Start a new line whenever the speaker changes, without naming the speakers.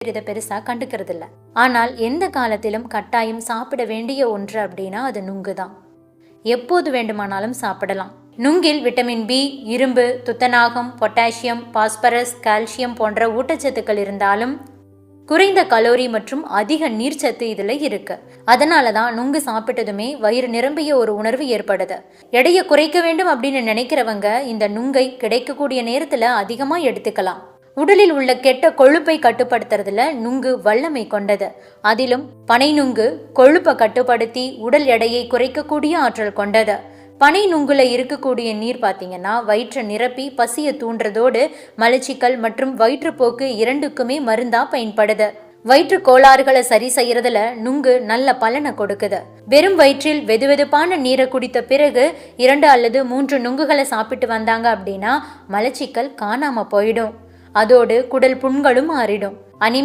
இதை பெருசா கண்டுக்கிறது இல்ல ஆனால் எந்த காலத்திலும் கட்டாயம் சாப்பிட வேண்டிய ஒன்று அப்படின்னா அது நுங்கு தான் எப்போது வேண்டுமானாலும் சாப்பிடலாம். நுங்கில் விட்டமின் பி இரும்பு துத்தநாகம் பொட்டாசியம் பாஸ்பரஸ் கால்சியம் போன்ற ஊட்டச்சத்துக்கள் இருந்தாலும் குறைந்த கலோரி மற்றும் அதிக நீர்ச்சத்து இதில் இருக்கு. அதனால தான் நுங்கு சாப்பிட்டதுமே வயிறு நிரம்பிய ஒரு உணர்வு ஏற்படுது. எடையை குறைக்க வேண்டும் அப்படின்னு நினைக்கிறவங்க இந்த நுங்கை கிடைக்கக்கூடிய நேரத்தில் அதிகமாக எடுத்துக்கலாம். உடலில் உள்ள கெட்ட கொழுப்பை கட்டுப்படுத்துறதுல நுங்கு வல்லமை கொண்டது. அதிலும் பனை நுங்கு கொழுப்பை கட்டுப்படுத்தி உடல் எடையை குறைக்கக்கூடிய ஆற்றல் கொண்டது. பனை நுங்குல இருக்கக்கூடிய நீர் பார்த்தீங்கன்னா வயிற்றை நிரப்பி பசியை தூண்டுறதோடு மலச்சிக்கல் மற்றும் வயிற்றுப்போக்கு இரண்டுக்குமே மருந்தா பயன்படுது. வயிற்று கோளாறுகளை சரி செய்யறதுல நுங்கு நல்ல பலனை கொடுக்குது. வெறும் வயிற்றில் வெதுவெதுப்பான நீரை குடித்த பிறகு இரண்டு அல்லது மூன்று நுங்குகளை சாப்பிட்டு வந்தாங்க அப்படின்னா மலச்சிக்கல் காணாம போயிடும். அதோடு குடல் புண்களும் மாறிடும். அனிமி